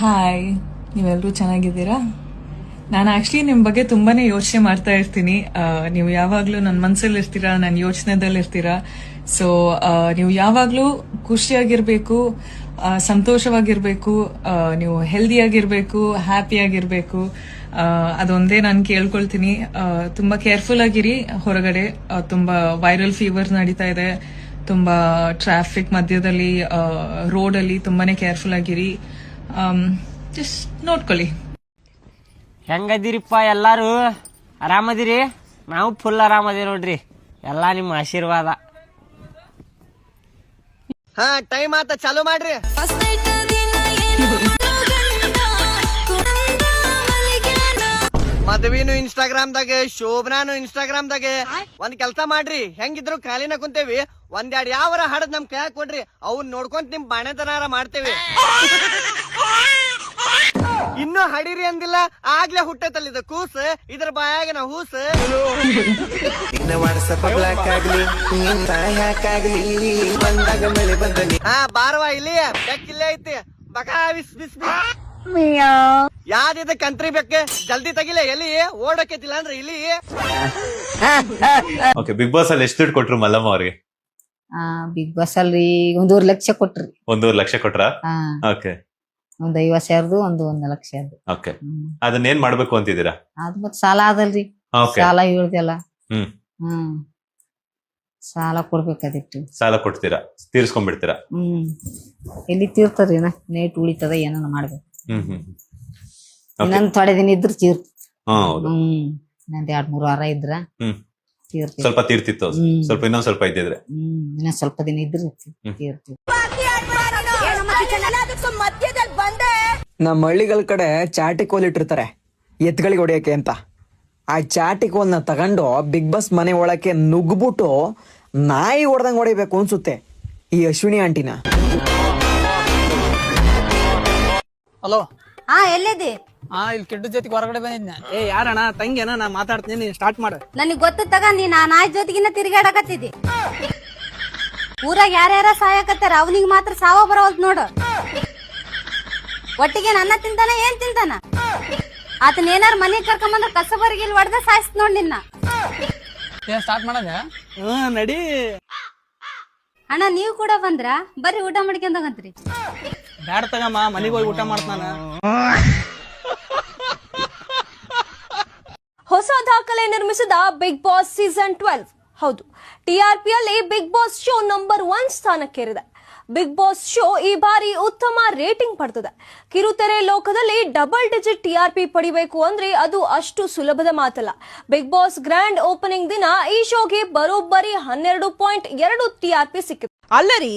Hi ನೀವೆಲ್ಲರೂ ಚೆನ್ನಾಗಿದ್ದೀರಾ? ನಾನು ಆಕ್ಚುಲಿ ನಿಮ್ಮ ಬಗ್ಗೆ ತುಂಬಾನೇ ಯೋಚನೆ ಮಾಡ್ತಾ ಇರ್ತೀನಿ. ನೀವು ಯಾವಾಗಲೂ ನನ್ನ ಮನಸ್ಸಲ್ಲಿ ಇರ್ತೀರಾ ನನ್ನ ಯೋಚನೆದಲ್ಲಿ ಇರ್ತೀರಾ? ಸೊ ನೀವು ಯಾವಾಗಲೂ ಖುಷಿಯಾಗಿರ್ಬೇಕು ಸಂತೋಷವಾಗಿರಬೇಕು ನೀವು ಹೆಲ್ದಿಯಾಗಿರ್ಬೇಕು ಹ್ಯಾಪಿಯಾಗಿರ್ಬೇಕು ಅದೊಂದೇ ನಾನು ಕೇಳ್ಕೊಳ್ತೀನಿ. ತುಂಬ ತುಂಬಾ ಕೇರ್ಫುಲ್ ಆಗಿರಿ. ಹೊರಗಡೆ ತುಂಬ ತುಂಬಾ ವೈರಲ್ ಫೀವರ್ ನಡೀತಾ ಇದೆ. ತುಂಬಾ ಟ್ರಾಫಿಕ್ ಮಧ್ಯದಲ್ಲಿ ರೋಡಲ್ಲಿ ತುಂಬಾನೇ ಕೇರ್ಫುಲ್ ಆಗಿರಿ. ಜಸ್ಟ್ ನೋಡ್ಕೊಳ್ಳಿ. ಹೆಂಗದಿರಿಪ್ಪ ಎಲ್ಲಾರು? ಆರಾಮದಿರಿ? ನಾವು ಫುಲ್ ಆರಾಮದಿರಿ ನೋಡ್ರಿ. ಎಲ್ಲ ನಿಮ್ಮ ಆಶೀರ್ವಾದ. ಹಾ ಟೈಮ್ ಆತ ಚಾಲು ಮಾಡ್ರಿ. ಮದ್ವಿನು ಇನ್ಸ್ಟಾಗ್ರಾಮ್ ದಾಗೆ ಶೋಭನಾನು ಇನ್ಸ್ಟಾಗ್ರಾಮ್ ದಾಗೆ ಒಂದ್ ಕೆಲ್ಸ ಮಾಡ್ರಿ. ಹೆಂಗಿದ್ರು ಖಾಲಿನ ಕುಂತೇವಿ. ಒಂದೆರಡ್ ಯಾವರ ಹಾಡದ್ ನಮ್ ಕೈ ಕೊಡ್ರಿ. ಅವ್ನ್ ನೋಡ್ಕೊಂತ ನಿಮ್ ಬಾಣೆತನಾರ ಮಾಡ್ತೇವಿ. ಇನ್ನೂ ಹಡಿರಿ ಅಂದಿಲ್ಲ. ಆಗ್ಲೇ ಹುಟ್ಟೈತಲ್ಲ ಕೂಸ್. ಇದ್ರ ಬಾಯಾಗ ನಾ ಹೂಸ್. ಹಾ ಬಾರವಾ ಇಲ್ಲಿ. ಬೆಕ್ಕಿಲ್ಲೇ ಐತಿ. ಬಕಾ ಬಿಸ್ ಬಿಸ್. ಯಾವ್ದಿದ ಕಂತ್ರಿ ಬೆಕ್ಕೆ? ಜಲ್ದಿ ತೆಗಿಲೆ ಎಲ್ಲಿ? ಓಡಕ್ಕೆತಿಲ್ಲ ಅಂದ್ರೆ ಇಲ್ಲಿ? ಓಕೆ ಬಿಗ್ ಬಾಸ್ ಅಲ್ಲಿ ಎಷ್ಟು ದುಡ್ಡು ಕೊಟ್ರು ಮಲ್ಲಮ್ಮ ಅವ್ರಿಗೆ? ಆ ಬಿಗ್ ಬಾಸ್ ಅಲ್ಲಿ ಒಂದೂವರೆ ಲಕ್ಷ ಕೊಟ್ರಿ. ಒಂದೂವರೆ ಲಕ್ಷ ಕೊಟ್ರ? ಹಾ. ಓಕೆ ಒಂದ್ ಐವತ್ ಸಾವಿರದ ಒಂದು ಒಂದ್ ಲಕ್ಷ ಓಕೆ ಅದನ್ನ ಏನ್ ಮಾಡ್ಬೇಕು ಅಂತಿದ್ದೀರಾ? ಅದ್ ಮತ್ ಸಾಲ ಅದಲ್ರಿ. ಓಕೆ ಸಾಲ ಹೇಳ್ದಲ್ಲ ಹ್ಮ್. ಹ್ಮ್. ಸಾಲ ಕೊಡ್ಬೇಕಾದಿತ್ತು ಸಾಲ ಕೊಡ್ತೀರಾ? ತೀರ್ಸ್ಕೊಂಡ್ಬಿಡ್ತೀರಾ? ಹ್ಮ್. ಎಲ್ಲಿ ತೀರ್ತದ್ರಿ ನೈಟ್ ನೇಟ್ ಉಳಿತದ ಏನನ ಮಾಡ್ಬೇಕು. ಇನ್ನೊಂದ್ ಥೊಡೆ ದಿನ ಇದ್ರ ತೀರ್ತ ಹ್ಮ್ ಇನ್ನೊಂದ್ ಎರಡ್ ಮೂರ್ ವಾರ ಇದ್ರ ಹ್ಮ್. ತೀರ್ತಿ ಸ್ವಲ್ಪ ತೀರ್ತಿತ್ತು ಹ್ಮ್. ಸ್ವಲ್ಪ ಇನ್ನೊಂದ್ ಸ್ವಲ್ಪ ಇದ್ದಿದ್ರೆ. ಹ್ಮ್ ಇನ್ನೊಂದ್ ಸ್ವಲ್ಪ ದಿನ ಇದ್ರ. ತೀರ್ತಿ ನಮ್ಮ ಹಳ್ಳಿಗಳ ಕಡೆ ಚಾಟಿ ಕೋಲ್ ಇಟ್ಟಿರ್ತಾರೆ. ಎತ್ಗಳಿಗೆ ಹೊಡಿಯಕ್ಕೆ ಅಂತ. ಆ ಚಾಟಿ ಕೋಲ್ನ ತಗೊಂಡು ಬಿಗ್ ಬಾಸ್ ಮನೆ ಒಳಕ್ಕೆ ನುಗ್ಬಿಟ್ಟು ನಾಯಿ ಹೊಡೆದಂಗ್ ಹೊಡಿಬೇಕು ಅನ್ಸುತ್ತೆ ಈ ಅಶ್ವಿನಿ ಆಂಟಿನ. ಹಲೋ ಹಾ ಎಲ್ಲಿದೆ ಹಾ ಇಲ್ಲಿ ಕೆಡ್ ಜೊತೆಗೆ ಹೊರಗಡೆ ಬಂದಿದ್ನ. ಏ ಯಾರಣ್ಣ ತಂಗೇನ ನಾ ಮಾತಾಡ್ತೀನಿ ಸ್ಟಾರ್ಟ್ ಮಾಡು. ನನಗ್ ಗೊತ್ತ ತಗ ನೀ ನಾ ನಾಯ್ ಜೊತೆಗಿನ ತಿರುಗಾಡಕತ್ತಿದಿ ಊರಾಗ ಯಾರ್ಯಾರ ಸಾಯಕತ್ತಾರ ಅವನಿಗೆ ಮಾತ್ರ ಸಾವ ಬರೋದ್ ನೋಡು. ಒಟ್ಟಿಗೆ ನನ್ನ ತಿಂತಾನ ಏನ್ ತಿಂತಾನ? ಆತನ ಏನಾರ ಮನೆಗ್ ಕರ್ಕೊಂಬಂದ್ರ ಕಸಬರಿಗೆ ಇಲ್ಲಿ ಹೊಡೆದ ಸಾಯಿಸ್ ನೋಡ್ ನಿನ್ನ. ಏನ್ ಸ್ಟಾರ್ಟ್ ಮಾಡೋದ? ಹ್ಮ್ ನಡಿ. ಅಣ್ಣ ನೀವು ಕೂಡ ಬಂದ್ರ? ಬರ್ರಿ ಊಟ ಮಾಡ್ಕೊಂಡೋಗಂತ್ರಿ ಬ್ಯಾಡ ತಗಮ್ಮ ಮನೆಗೆ ಹೋಗಿ ಊಟ ಮಾಡ್ತಾನ ಹೊಸ ದಾಖಲೆ ನಿರ್ಮಿಸಿದ ಬಿಗ್ ಬಾಸ್ ಸೀಸನ್ ಟ್ವೆಲ್ವ್ ಹೌದು ಟಿಆರ್ಪಿಯಲ್ಲಿ Bigg Boss show number one ಸ್ಥಾನಕ್ಕೇರಿದೆ. Bigg Boss show ಈ ಬಾರಿ ಉತ್ತಮ ರೇಟಿಂಗ್ ಪಡೆದಿದೆ ಕಿರುತೆರೆ ಲೋಕದಲ್ಲಿ ಡಬಲ್ ಡಿಜಿಟ್ ಟಿಆರ್ಪಿ ಪಡಿಬೇಕು ಅಂದ್ರೆ ಅದು ಅಷ್ಟು ಸುಲಭದ ಮಾತಲ್ಲ. ಬಿಗ್ ಬಾಸ್ ಗ್ರ್ಯಾಂಡ್ ಓಪನಿಂಗ್ ದಿನ ಈ ಶೋಗೆ ಬರೋಬ್ಬರಿ ಹನ್ನೆರಡು ಪಾಯಿಂಟ್ ಎರಡು ಟಿಆರ್ಪಿ ಸಿಕ್ಕಿದೆ. ಅಲ್ಲರಿ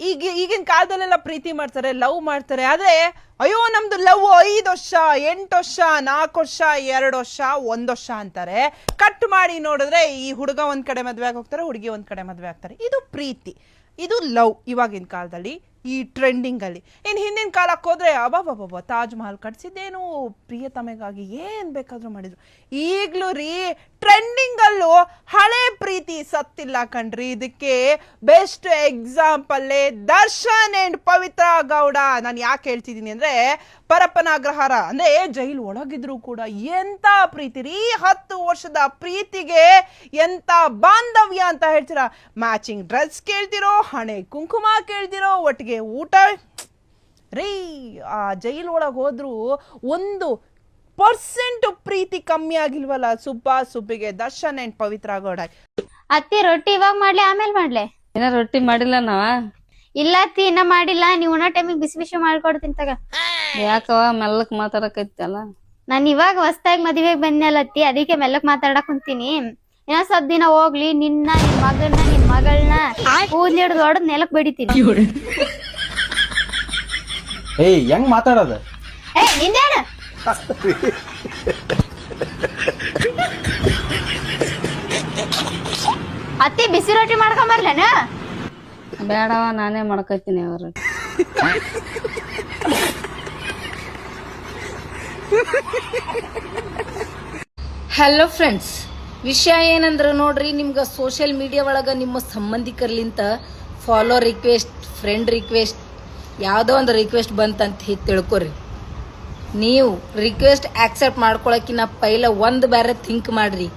ಈಗ ಈಗಿನ ಕಾಲದಲ್ಲೆಲ್ಲ ಪ್ರೀತಿ ಮಾಡ್ತಾರೆ, ಲವ್ ಮಾಡ್ತಾರೆ. ಆದ್ರೆ, ಅಯ್ಯೋ, ನಮ್ದು ಲವ್ ಐದು ವರ್ಷ, ಎಂಟು ವರ್ಷ, ನಾಲ್ಕು ವರ್ಷ, ಎರಡು ವರ್ಷ, ಒಂದು ವರ್ಷ ಅಂತಾರೆ. ಕಟ್ ಮಾಡಿ ನೋಡಿದ್ರೆ ಈ ಹುಡುಗ ಒಂದ್ ಕಡೆ ಮದ್ವೆ ಆಗಿ ಹೋಗ್ತಾರೆ, ಹುಡುಗಿ ಒಂದ್ ಕಡೆ ಮದ್ವೆ ಆಗ್ತಾರೆ. ಇದು ಪ್ರೀತಿ. ಇದು ಲವ್ ಇವಾಗಿನ ಕಾಲದಲ್ಲಿ. ಈ ಟ್ರೆಂಡಿಂಗಲ್ಲಿ ಇನ್ನು ಇನ್ ಹಿಂದಿನ ಕಾಲಕ್ಕೆ ಹೋದರೆ ಅಬಾಬಾಬಾ ತಾಜ್ ಮಹಲ್ ಕಟ್ಸಿದ್ದೇನು ಪ್ರಿಯತಮೆಗಾಗಿ ಏನು ಬೇಕಾದರೂ ಮಾಡಿದ್ರು. ಈಗಲೂ ರೀ ಟ್ರೆಂಡಿಂಗಲ್ಲೂ ಹಳೆ ಪ್ರೀತಿ ಸತ್ತಿಲ್ಲ ಕಣ್ರಿ. ಇದಕ್ಕೆ ಬೆಸ್ಟ್ ಎಕ್ಸಾಂಪಲ್ಲೇ ದರ್ಶನ್ ಅಂಡ್ ಪವಿತ್ರ ಗೌಡ. ನಾನು ಯಾಕೆ ಹೇಳ್ತಿದ್ದೀನಿ ಅಂದರೆ ಪರಪ್ಪನ ಅಂದರೆ ಅಂದ್ರೆ ಜೈಲು ಒಳಗಿದ್ರು ಕೂಡ ಎಂಥ ಪ್ರೀತಿ ರೀ? ಹತ್ತು ವರ್ಷದ ಪ್ರೀತಿಗೆ ಎಂಥ ಬಾಂಧವ್ಯ ಅಂತ ಹೇಳ್ತೀರಾ? ಮ್ಯಾಚಿಂಗ್ ಡ್ರೆಸ್ ಕೇಳ್ತಿರೋ, ಹಣೆ ಕುಂಕುಮ ಕೇಳ್ತಿರೋ, ಒಟ್ಟಿಗೆ ಊಟ ರೀ ಆ ಜೈಲ್ ಒಳಗೆ ಹೋದ್ರು ಒಂದು ಪರ್ಸೆಂಟ್ ಪ್ರೀತಿ ಕಮ್ಮಿ ಆಗಿಲ್ವಲ್ಲ? ಸುಬ್ಬ ಸುಬ್ಬಿಗೆ ದರ್ಶನ್ ಅಂಡ್ ಪವಿತ್ರ ಗೌಡ ಅತ್ತಿ ರೊಟ್ಟಿ ಇವಾಗ ಮಾಡ್ಲಿ ಆಮೇಲೆ ಮಾಡ್ಲೆ? ಏನ ರೊಟ್ಟಿ ಮಾಡಿಲ್ಲ ನಾವ? ಇಲ್ಲ ಅತ್ತಿ ಇನ್ನ ಮಾಡಿಲ್ಲ. ನೀವು ಉಣ ಟೈಮಿಗೆ ಬಿಸಿ ಬಿಸಿ ಮಾಡ್ಕೊಡ್ತೀನಿ ತಗ. ಯಾಕವ ಮೆಲ್ಲಕ್ ಮಾತಾಡಕೈತಲ್ಲ ನಾನು ಇವಾಗ ಹೊಸ್ತಾಗಿ ಮದುವೆಗೆ ಬಂದ್ನಲ್ಲ ಅತ್ತಿ ಅದಕ್ಕೆ ಮೆಲ್ಲಕ್ ಮಾತಾಡಕ್ ಕುಂತೀನಿ. ಇನ್ನ ಸ್ವಲ್ಪ ದಿನ ಹೋಗ್ಲಿ ನಿನ್ನ ನಿನ್ ಮಗನ್ನ ನಿನ್ ಮಗಳನ್ನ ಹೂ ಹಿಡ್ದು ಹೊಡೆದ್ ನೆಲಕ್ ಬಡಿತೀನಿ. ಏಯ್ ಹೆಂಗ್ ಮಾತಾಡೋದು? ಏ ನಿಂದೇನ ಅತ್ತಿ ಬಿಸಿ ರೊಟ್ಟಿ ಮಾಡ್ಕೊಂಬರ್ಲೇನ ಬೇಡವ ನಾನೇ ಮಾಡ್ಕೊತೀನಿ ಅವ್ರು. ಹಲೋ ಫ್ರೆಂಡ್ಸ್ ವಿಷಯ ಏನಂದ್ರೆ ನೋಡ್ರಿ ನಿಮ್ಗೆ ಸೋಷಿಯಲ್ ಮೀಡಿಯಾ ಒಳಗೆ ನಿಮ್ಮ ಸಂಬಂಧಿಕರ್ಲಿಂತ ಫಾಲೋ ರಿಕ್ವೆಸ್ಟ್ ಫ್ರೆಂಡ್ ರಿಕ್ವೆಸ್ಟ್ ಯಾವುದೋ ಒಂದು ರಿಕ್ವೆಸ್ಟ್ ಬಂತಂತ ತಿಳ್ಕೊರಿ. ನೀವು ರಿಕ್ವೆಸ್ಟ್ ಆಕ್ಸೆಪ್ಟ್ ಮಾಡ್ಕೊಳಕಿನ್ನ ಪೈಲ ಒಂದು ಬೇರೆ ಥಿಂಕ್ ಮಾಡ್ರಿ.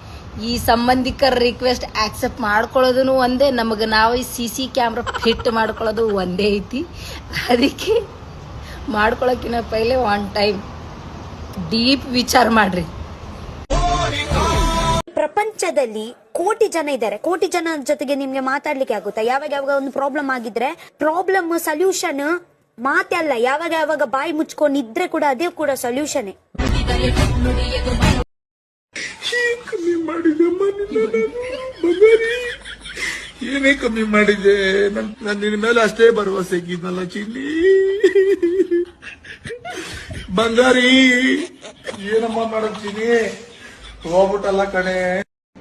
ಈ ಸಂಬಂಧಿಕರ ರಿಕ್ವೆಸ್ಟ್ ಆಕ್ಸೆಪ್ಟ್ ಮಾಡ್ಕೊಳ್ಳೋದು ಒಂದೇ, ನಮಗೆ ನಾವು ಈ ಸಿ ಸಿ ಕ್ಯಾಮ್ರಾ ಫಿಟ್ ಮಾಡ್ಕೊಳ್ಳೋದು ಒಂದೇ ಐತಿ. ಅದಕ್ಕೆ ಮಾಡ್ಕೊಳಕ್ಕಿನ್ನ ಪೈಲೆ ಒನ್ ಟೈಮ್ ಡೀಪ್ ವಿಚಾರ ಮಾಡ್ರಿ. ಪ್ರಪಂಚದಲ್ಲಿ ಕೋಟಿ ಜನ ಇದ್ದಾರೆ. ಕೋಟಿ ಜನ ಜೊತೆಗೆ ನಿಮ್ಗೆ ಮಾತಾಡ್ಲಿಕ್ಕೆ ಆಗುತ್ತಾ? ಯಾವಾಗ ಯಾವಾಗ ಒಂದು ಪ್ರಾಬ್ಲಮ್ ಆಗಿದ್ರೆ ಪ್ರಾಬ್ಲಮ್ ಸೊಲ್ಯೂಷನ್ ಮಾತಲ್ಲ ಯಾವಾಗ ಯಾವಾಗ ಬಾಯಿ ಮುಚ್ಕೊಂಡು ಇದ್ರೆ ಕೂಡ ಅದೇ ಕೂಡ ಸೊಲ್ಯೂಷನ್ ಏನೇ ಕಮ್ಮಿ ಮಾಡಿದೆ? ನನ್ ನನ್ ನಿನ್ ಮೇಲೆ ಅಷ್ಟೇ ಭರವಸೆ ಇದ್ನಲ್ಲ ಚಿನ್ನಿ. ಬಂಗಾರಿ, ಏನಮ್ಮ ಮಾಡೋದ್ ಚಿನ್ನಿ? ಹೋಗ್ಬಿಟ್ಟಲ್ಲ ಕಣೆ.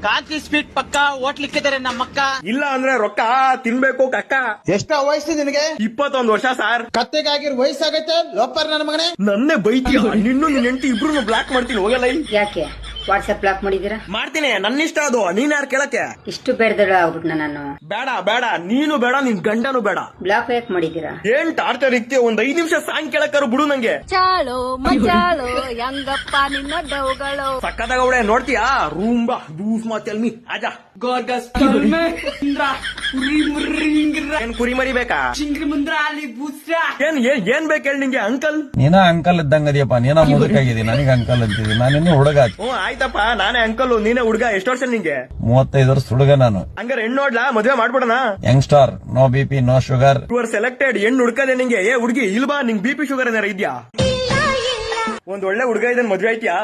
ಕಾಂತಿ ಸ್ವೀಟ್ ಪಕ್ಕ ನಮ್ಮ ನಮ್ಮಕ್ಕ. ಇಲ್ಲ ಅಂದ್ರೆ ರೊಕ್ಕ ತಿನ್ಬೇಕು ಕಕ್ಕ ಎಷ್ಟ ವಯಸ್ಸು ನಿನಗೆ? ಇಪ್ಪತ್ತೊಂದು ವರ್ಷ ಸಾರ್. ಕತ್ತೆಗಾಗಿರ್ ವಯಸ್ಸಾಗೈತೆ? ಲೋಪರ್ ನನ್ನ ಮಗನೇ. ನನ್ನೇ ಬೈತಿ ನಿನ್ನೂ ನಿನ್ ಹೆಂಡತಿ ಇಬ್ರು ಬ್ಲಾಕ್ ಮಾಡ್ತೀನಿ ಹೋಗಲ್ಲ ಯಾಕೆ? ವಾಟ್ಸಪ್ ಬ್ಲಾಕ್ ಮಾಡಿದೀರಾ ಮಾಡ್ತೀನಿ. ನನ್ನ ಇಷ್ಟ ಅದು. ನೀನ್ ಯಾರು ಕೇಳಕ್ಕೆ? ಇಷ್ಟು ಬೇಡದಳ ಆಗ್ಬಿಟ್ನ ನಾನು. ಬೇಡ ಬೇಡ. ನೀನು ಬೇಡ ನಿನ್ ಗಂಡನು ಬೇಡ. ಬ್ಲಾಕ್ ಯಾಕೆ ಮಾಡಿದೀರಾ ಏನ್ ಟಾರ್ಚರ್ ಇಕ್ತಿಯ ಒಂದ್ ಐದ್ ನಿಮಿಷ ಸಾಂಗ್ ಕೇಳಕ್ಕಾರು ಬಿಡು ನಂಗೆ. ಚಾಳು ಮಜಾಳು ಹೆಂಗಪ್ಪ ನಿನ್ನ ಡೌಗಳು? ಸಕ್ಕದಾಗ ನೋಡ್ತೀಯಾ? ರೂಂಬಾ ದೂಸ್ ಮಾತಲ್ಮಿ ಆಜಾ. ಏನ್ ಕುರಿ ಮರಿಬೇಕಾ ಏನ್ ಏನ್ ಏನ್ ಬೇಕು ಹೇಳಿ ನಿಂಗೆ ಅಂಕಲ್ ನೀನ ಅಂಕಲ್ ಇದ್ದಂಗದಿಯಪ್ಪ ನೀನ ಮುದುಕಾಗಿದ್ದೀನಿ ನನಗೆ ಅಂಕಲ್ ಅಂತಿದ್ದೀನಿ ನಾನಿನ್ನು ಹುಡುಗ. ಹ್ಞೂ ಆಯ್ತಪ್ಪ ನಾನೇ ಅಂಕಲ್ ನೀನೇ ಹುಡ್ಗ ಎಷ್ಟು ವರ್ಷ ನಿಂಗೆ? ಮೂವತ್ತೈದು ವರ್ಷ ಹುಡುಗ ನಾನು. ಹಂಗಾರೆ ಹೆಣ್ಣು ನೋಡ್ಲಾ ಮದ್ವೆ young star no B P no sugar you are selected ಹೆಣ್ಣು ಹುಡ್ಕದೆ ನಿಂಗೆ. ಏ ಹುಡ್ಗಿ ಇಲ್ಬಾ ನಿಂಗ್ ಬಿ ಪಿ ಶುಗರ್ ಏನಾರ ಇದ್ಯಾ? ಒಂದ್ ಒಳ್ಳೆ ಹುಡ್ಗ ಇದನ್ ಮದ್ವೆ ಆಯ್ತ್ಯಾ?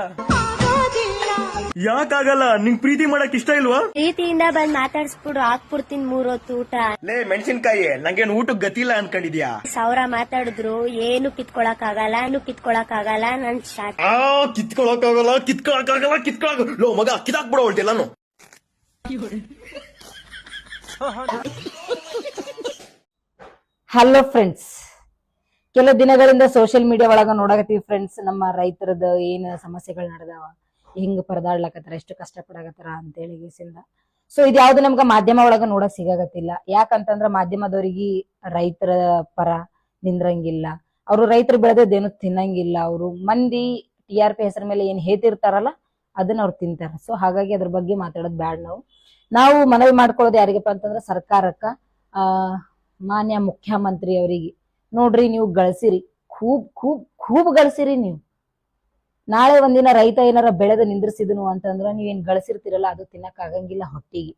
ಯಾಕಾಗಲ್ಲ? ನಿಂಗ್ ಪ್ರೀತಿ ಮಾಡಕ್ ಇಷ್ಟ ಇಲ್ವಾ? ಪ್ರೀತಿಯಿಂದ ಬಂದ್ ಮಾತಾಡ್ಸ್ಬಿಡು ಹಾಕ್ಬಿಡ್ತೀನಿ ಮೂರೊತ್ತು ಊಟ. ಲೇ ಮೆಣಸಿನ್ಕಾಯಿ ನಂಗೇನ್ ಊಟಕ್ ಗತಿಲ್ಲ ಅನ್ಕೊಂಡಿದ್ಯಾ? ಸಾವಿರ ಮಾತಾಡಿದ್ರು ಏನು ಕಿತ್ಕೊಳಕ್ ಆಗಲ್ಲ ಏನು ಕಿತ್ಕೊಳಕ್ ಆಗಲ್ಲ ನನ್ ಸ್ಟಾರ್ಟ್ ಆ ಕಿತ್ಕೊಳಕ್ ಆಗಲ್ಲ ಕಿತ್ಕೊಳಕ್ ಲೋ ಮಗ ಕಿತ್ತಾಕ್ಬಿಡೋ ಹೊಳ್ತಿಲ್ಲ ಹಲೋ ಫ್ರೆಂಡ್ಸ್. ಕೆಲವು ದಿನಗಳಿಂದ ಸೋಷಿಯಲ್ ಮೀಡಿಯಾ ಒಳಗ ನೋಡಕತ್ತೀವಿ ಫ್ರೆಂಡ್ಸ್ ನಮ್ಮ ರೈತರದ ಏನ್ ಸಮಸ್ಯೆಗಳು ನಡೆದಾವ. ಹಿಂಗ್ ಪರದಾಡ್ಲಕತ್ತಾರ, ಎಷ್ಟು ಕಷ್ಟ ಪಡಕತ್ತಾರ ಅಂತೇಳಿ ಗೇಸಿಂದ. ಸೊ ಇದು ಯಾವ್ದು ನಮ್ಗ ಮಾಧ್ಯಮ ಒಳಗ ನೋಡಕ್ ಸಿಗಾಗತ್ತಿಲ್ಲ ಯಾಕಂತಂದ್ರ ಮಾಧ್ಯಮದವ್ರಿಗೆ ರೈತರ ಪರ ನಿಂದ್ರಂಗಿಲ್ಲ. ಅವರು ರೈತರು ಬೆಳೆದೇನು ತಿನ್ನಂಗಿಲ್ಲ. ಅವರು ಮಂದಿ ಟಿ ಆರ್ ಪಿ ಹೆಸರ ಮೇಲೆ ಏನ್ ಹೇತಿರ್ತಾರಲ್ಲ, ಅದನ್ನ ಅವ್ರು ತಿಂತಾರ. ಸೊ ಹಾಗಾಗಿ ಅದ್ರ ಬಗ್ಗೆ ಮಾತಾಡೋದು ಬ್ಯಾಡ್ ನಾವು. ನಾವು ಮನವಿ ಮಾಡ್ಕೊಳ್ಳೋದು ಯಾರಿಗಪ್ಪ ಅಂತಂದ್ರ ಸರ್ಕಾರಕ್ಕ, ಆ, ಮಾನ್ಯ ಮುಖ್ಯಮಂತ್ರಿ ಅವರಿಗೆ. ನೋಡ್ರಿ ನೀವು ಗಳಿಸಿರಿ. ಖೂಬ್ ಖೂಬ್ ಖೂಬ್ ಗಳಿಸಿರಿ ನೀವು. ನಾಳೆ ಒಂದಿನ ರೈತ ಏನಾರ ಬೆಳೆದ ನಿಂದ್ರಿಸಿದನು ಅಂತಂದ್ರ ನೀವೇನ್ ಗಳಿಸಿರ್ತಿರಲ್ಲ, ಅದು ತಿನ್ನಕ್ ಆಗಂಗಿಲ್ಲ ಹೊಟ್ಟಿಗೆ.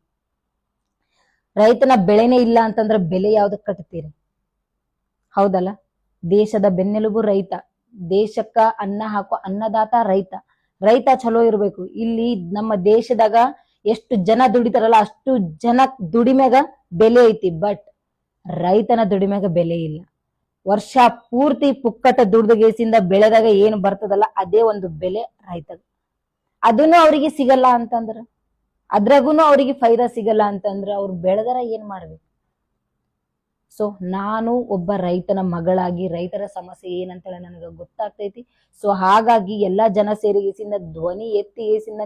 ರೈತನ ಬೆಳೆನೇ ಇಲ್ಲ ಅಂತಂದ್ರ ಬೆಲೆ ಯಾವ್ದಕ್ ಕಟ್ತೀರಿ? ಹೌದಲ್ಲ? ದೇಶದ ಬೆನ್ನೆಲುಬು ರೈತ. ದೇಶಕ್ಕ ಅನ್ನ ಹಾಕೋ ಅನ್ನದಾತ ರೈತ. ರೈತ ಚಲೋ ಇರ್ಬೇಕು. ಇಲ್ಲಿ ನಮ್ಮ ದೇಶದಾಗ ಎಷ್ಟು ಜನ ದುಡಿತಾರಲ್ಲ, ಅಷ್ಟು ಜನ ದುಡಿಮೆಗ ಬೆಲೆ ಐತಿ. ಬಟ್ ರೈತನ ದುಡಿಮೆಗ ಬೆಲೆ ಇಲ್ಲ. ವರ್ಷ ಪೂರ್ತಿ ಪುಕ್ಕಟ ದುಡ್ದು ಗೇಸಿಂದ ಬೆಳೆದಾಗ ಏನು ಬರ್ತದಲ್ಲ ಅದೇ ಒಂದು ಬೆಲೆ ರೈತಗ. ಅದನ್ನು ಅವರಿಗೆ ಸಿಗಲ್ಲ ಅಂತಂದ್ರ ಅದ್ರಾಗೂ ಅವರಿಗೆ ಫೈದಾ ಸಿಗಲ್ಲ ಅಂತಂದ್ರ ಅವ್ರು ಬೆಳೆದರ ಏನ್ ಮಾಡ್ಬೇಕು? ಸೊ ನಾನು ಒಬ್ಬ ರೈತನ ಮಗಳಾಗಿ, ರೈತರ ಸಮಸ್ಯೆ ಏನಂತೇಳಿ ನನಗೆ ಗೊತ್ತಾಗ್ತೈತಿ. ಸೊ ಹಾಗಾಗಿ ಎಲ್ಲಾ ಜನ ಸೇರಿ ಗೇಸಿಂದ ಧ್ವನಿ ಎತ್ತಿ ಏಸಿಂದ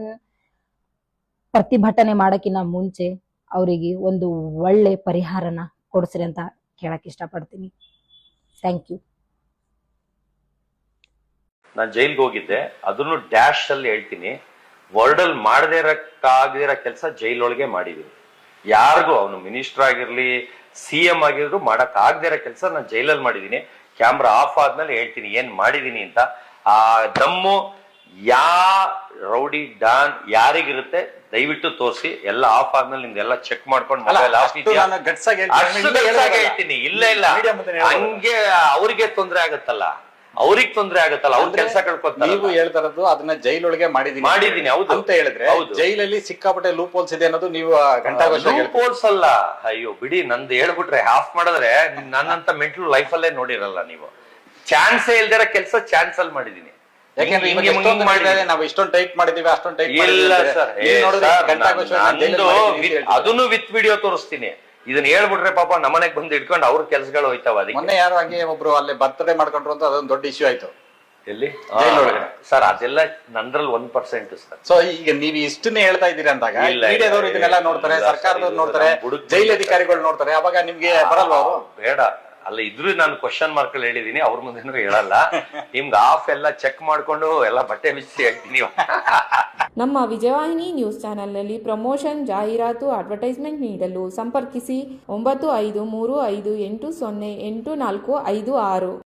ಪ್ರತಿಭಟನೆ ಮಾಡೋಕ್ಕಿಂತ ಮುಂಚೆ ಅವರಿಗೆ ಒಂದು ಒಳ್ಳೆ ಪರಿಹಾರನ ಕೊಡಿಸ್ರಿ ಅಂತ ಕೇಳಕ್ ಇಷ್ಟಪಡ್ತೀನಿ. ಥ್ಯಾಂಕ್ ಯು ನಾನು ಜೈಲ್ಗೆ ಹೋಗಿದ್ದೆ. ಅದನ್ನು ಡ್ಯಾಶ್ ಅಲ್ಲಿ ಹೇಳ್ತೀನಿ. ವರ್ಡ್ ಅಲ್ಲಿ ಮಾಡದೇ ಇರಕ್ಕಾಗದಿರೋ ಕೆಲಸ ಜೈಲೊಳಗೆ ಮಾಡಿದೀನಿ. ಯಾರಿಗೂ ಅವನು ಮಿನಿಸ್ಟರ್ ಆಗಿರ್ಲಿ ಸಿ ಎಂ ಆಗಿದ್ರು ಮಾಡಕ್ ಆಗದೇ ಇರೋ ಕೆಲಸ ನಾನು ಜೈಲಲ್ಲಿ ಮಾಡಿದೀನಿ. ಕ್ಯಾಮ್ರಾ ಆಫ್ ಆದ್ಮೇಲೆ ಹೇಳ್ತೀನಿ ಏನ್ ಮಾಡಿದೀನಿ ಅಂತ. ಆ ದಮ್ಮು ಯಾ ರೌಡಿ ಡಾನ್ ಯಾರಿಗಿರುತ್ತೆ? ದಯವಿಟ್ಟು ತೋರಿಸಿ. ಎಲ್ಲ ಆಫ್ ಆದ್ಮೇಲೆ ನಿಮ್ದೆಲ್ಲ ಚೆಕ್ ಮಾಡ್ಕೊಂಡು ಮೊಬೈಲ್ ಆಫ್ ಇದೆಯಾ ಅಷ್ಟು ಗಟ್ಸಾಗಿ ಹೇಳ್ತೀನಿ. ಇಲ್ಲ ಇಲ್ಲ. ಹಂಗೆ ಅವ್ರಿಗೆ ತೊಂದ್ರೆ ಆಗುತ್ತಲ್ಲ. ಅವ್ರಿಗೆ ತೊಂದ್ರೆ ಆಗುತ್ತಲ್ಲ. ಅವ್ರ ಕೆಲಸ ಕಳ್ಕೊತಾರೆ ನೀವು ಹೇಳ್ತಾರದು ಅದನ್ನ ಜೈಲೊಳಗೆ ಮಾಡಿದೀನಿ ಮಾಡಿದೀನಿ, ಹೌದು. ಅಂತ ಹೇಳಿದ್ರೆ ಹೌದು. ಜೈಲಲ್ಲಿ ಸಿಕ್ಕಾಪಟ್ಟೆ ಲೂಪ್ ಹೋಲ್ಸ್ ಇದೆ ಅನ್ನೋದು ನೀವು ಲೂಪ್ ಪೋಲ್ಸ್ ಅಲ್ಲ. ಅಯ್ಯೋ ಬಿಡಿ. ನಂದು ಹೇಳ್ಬಿಟ್ರೆ ಆಫ್ ಮಾಡಿದ್ರೆ ನನ್ನಂತ ಮೆಂಟಲ್ ಲೈಫ್ ಅಲ್ಲೇ ನೋಡಿರಲ್ಲ ನೀವು. ಚಾನ್ಸೇ ಇಲ್ದಿರ ಕೆಲಸ ಚಾನ್ಸ್ ಅಲ್ಲಿ ಮಾಡಿದೀನಿ. ಯಾಕೆಂದ್ರೆ ಹಿಂಗೆ ಇವಾಗ ಎಷ್ಟೊಂದು ನಾವು ಇಷ್ಟೊಂದು ಟೈಟ್ ಮಾಡಿದೀವಿ ಅಷ್ಟೊಂದು ಟೈಪ್ ಇಲ್ಲ ಸರ್. ಅದನ್ನು ವಿತ್ ವಿಡಿಯೋ ತೋರಿಸ್ತೀನಿ. ಇದನ್ನ ಹೇಳ್ಬಿಟ್ರೆ ಪಾಪ ನಮ್ಮನೆಗ್ ಬಂದು ಇಟ್ಕೊಂಡು ಅವ್ರ ಕೆಲ್ಸಗಳು ಹೋಯ್ತಾವ ಅದಕ್ಕೆ. ಮೊನ್ನೆ ಯಾರು ಹಂಗೆ ಒಬ್ರು ಅಲ್ಲಿ ಬರ್ತ್ಡೇ ಮಾಡ್ಕೊಂಡ್ರು ಅಂತ ಅದೊಂದು ದೊಡ್ಡ ಇಶ್ಯೂ ಆಯ್ತು. ಎಲ್ಲಿ? ಜೈಲೊಳಗಡೆ. ಸರ್ ಅದೆಲ್ಲ ನಂದ್ರಲ್ಲಿ ಒಂದ್ ಪರ್ಸೆಂಟ್ ಸರ್. ಸೊ ಈಗ ನೀವು ಇಷ್ಟನ್ನೇ ಹೇಳ್ತಾ ಇದ್ದೀರಿ ಅಂದಾಗ ಇಲ್ಲ, ಮೀಡಿಯಾದವರು ಇಲ್ಲ, ಇದನ್ನೆಲ್ಲ ನೋಡ್ತಾರೆ ಇಲ್ಲ, ಸರ್ಕಾರದವ್ರು ಇಲ್ಲ, ನೋಡ್ತಾರೆ ಬುಡಕ್ ಜೈಲ್ ಅಧಿಕಾರಿಗಳು ನೋಡ್ತಾರೆ ಅವಾಗ ನಿಮ್ಗೆ ಬರಲ್ವಾ ಅವರು? ಬೇಡ. ಅಲ್ಲ ಇದ್ರು ನಾನು ಕ್ವಶನ್ ಮಾರ್ಕ್ ಅಲ್ಲಿ ಹೇಳಿದೀನಿ, ಅವ್ರ ಮುಂದೆನೂ ಹೇಳಲ್ಲ. ನಿಮ್ಗೆ ಆಫ್ ಎಲ್ಲ ಚೆಕ್ ಮಾಡ್ಕೊಂಡು ಎಲ್ಲ ಬಟ್ಟೆ ಬಿಚ್ಚಿ ಹೇಳ್ತೀನಿ ನಮ್ಮ ವಿಜಯವಾಹಿನಿ ನ್ಯೂಸ್ ಚಾನೆಲ್ನಲ್ಲಿ ಪ್ರಮೋಷನ್ ಜಾಹೀರಾತು ಅಡ್ವರ್ಟೈಸ್ಮೆಂಟ್ ನೀಡಲು ಸಂಪರ್ಕಿಸಿ ಒಂಬತ್ತು ಐದು ಮೂರು ಐದು ಎಂಟು ಸೊನ್ನೆ ಎಂಟು ನಾಲ್ಕು ಐದು ಆರು.